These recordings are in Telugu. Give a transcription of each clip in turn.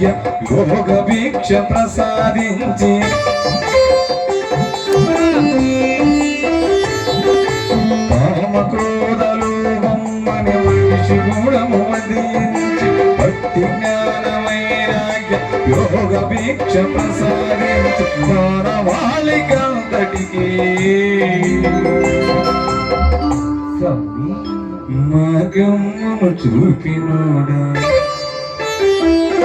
జ్ఞానవైరాగ్య భోగ వీక్ష ప్రసాదించి. కామక్రోధలో అమ్మని మహిషి గుణము వదించి భక్తి యోగ వీక్ష ప్రసాదించి మానవాళికంతటికి మగమ్మను చూపినోడా?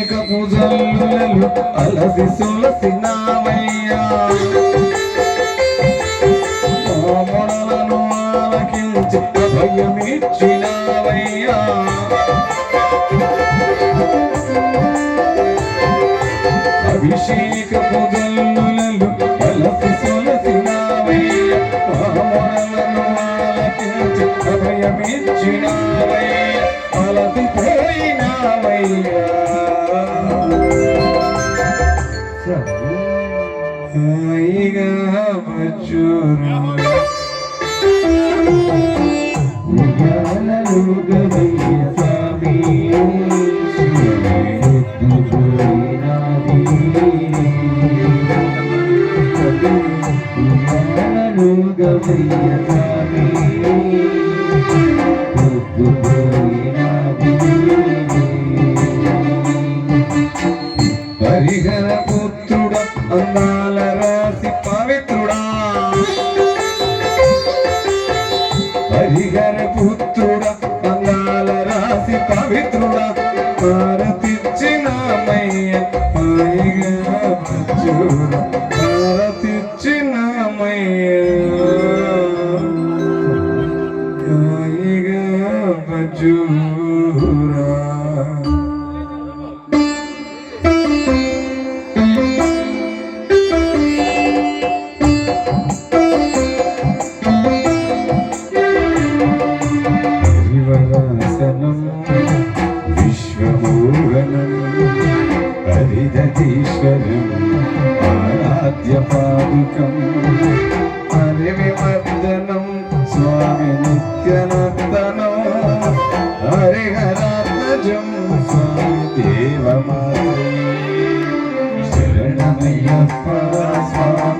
అనేక ఉయ్యాలలో పూజలు అలసి సొలసి నామయ్యా. మామడలను ఆలకించి అభయమిచ్చినావయ్యా. అభిషేక పూజలు అలసి సొలసి నామయ్యా. మామడలను ఆలకించి అభయమిచ్చినావయ్యా. అలసిపోయినావయ్యా. హాయిగా వచ్చురు స్వామి పొద్దుపోయినది. ఉయ్యాలలో గవయ్య స్వామి పొద్దుపోయినది. హరిహర పుత్రుడ అందాల రాసి పవిత్రుడా హరిహర పుత్రుడ అందాల రాసి పవిత్రుడా భారతిచ్చినామయ్య హాయిగా వచ్చుర భారతిచ్చినామయ్య హాయిగా శరణమయ్యప్ప స్వామి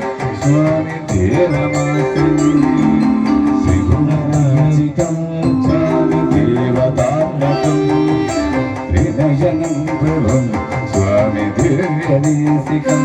దేవమాతే స్వామి దేవమాసి దేవతాత్మకం త్రినయనం స్వామి దివ్యదేశికం.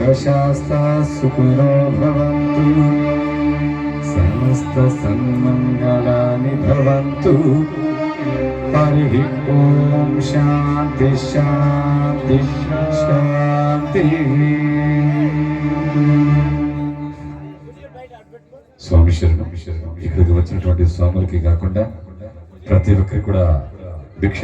లోకశాస్త్రా సుఖినో భవంతు. సమస్త సన్మంగళాని భవంతు హరి ఓం శాంతి శాంతి శాంతి. స్వామి శరణం. ఇక్కడికి వచ్చినటువంటి స్వాములకి కాకుండా ప్రతి ఒక్కరికి కూడా భిక్ష